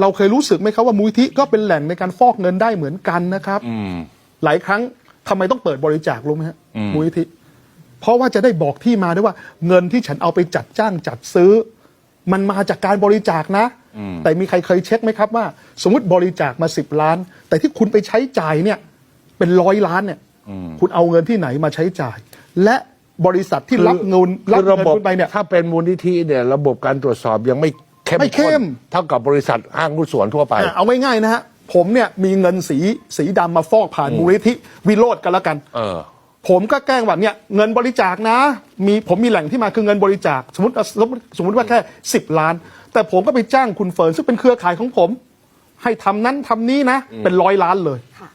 เราเคยรู้สึกไหมครับว่ามูลที่ก็เป็นแหล่งในการฟอกเงินได้เหมือนกันนะครับ อืม หลายครั้งทำไมต้องเปิดบริจาครู้ไหมฮะอืม มูลนิธิเพราะว่าจะได้บอกที่มาด้วยว่า เงินที่ฉันเอาไปจัดจ้างจัดซื้อ มันมาจากการบริจาคนะ แต่มีใครเคยเช็คไหมครับว่า สมมติบริจาคมาสิบล้าน แต่ที่คุณไปใช้จ่ายเนี่ย เป็นร้อยล้านเนี่ย คุณเอาเงินที่ไหนมาใช้จ่าย และบริษัทที่รับเงินรับคือระเงินบบคุณไปเนี่ย ถ้าเป็นมูลนิธิเนี่ย ระบบการตรวจสอบยังไม่ เข้มไม่เข้ข้นม เท่ากับบริษัทห้างหุ้นส่วนทั่วไป อะเอาง่ายๆนะฮะ ผมเนี่ยมีเงินสีสีดำมาฟอกผ่านมูลนิธิวิโรธกันแล้วกัน เออ ผมก็แกล้งว่าเนี่ยเงินบริจาคนะ มีผมมีแหล่งที่มาคือเงินบริจาคสมมติสมมติสมมติว่าแค่สิบล้าน แต่ผมก็ไปจ้างคุณเฟิร์นซึ่งเป็นเครือข่ายของผม ให้ทำนั้นทำนี้นะ เป็นร้อยล้านเลยค่ะ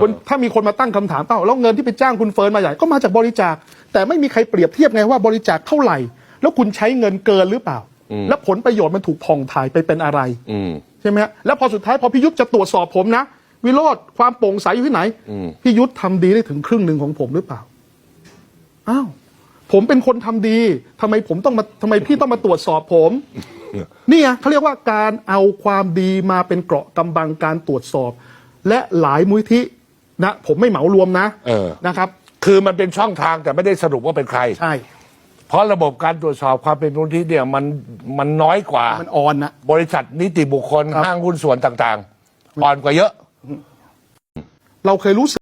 คนถ้ามีคนมาตั้งคำถามเอ้าแล้วเงินที่ไปจ้างคุณเฟิร์นมาใหญ่ก็มาจากบริจาค แต่ไม่มีใครเปรียบเทียบไงว่าบริจาคเท่าไหร่ แล้วคุณใช้เงินเกินหรือเปล่า แล้วผลประโยชน์มันถูกผ่องถ่ายไปเป็นอะไรอืมใช่ไหมฮะแล้วพอสุดท้ายพอพี่ยุทธจะตรวจสอบผมนะวิโรธความโปร่งใสอยู่ที่ไหนพี่ยุทธทำดีได้ถึงครึ่งหนึ่งของผมหรือเปล่าอ้าวผมเป็นคนทำดีทำไมผมต้องมาทำไมพี่ต้องมาตรวจสอบผมนี่ไงเขาเรียกว่าการเอาความดีมาเป็นเกราะกำบังการตรวจสอบ และหลายมุ้ยทินะผมไม่เหมารวมนะเออนะครับ คือมันเป็นช่องทางแต่ไม่ได้สรุปว่าเป็นใครใช่ เพราะระบบการตรวจสอบความเป็นมูลนิธิเนี่ยมันมันน้อยกว่า มันอ่อนนะ บริษัทนิติบุคคล ครับ ห้างหุ้นส่วนต่างๆ อ่อนกว่าเยอะ เราเคยรู้สึก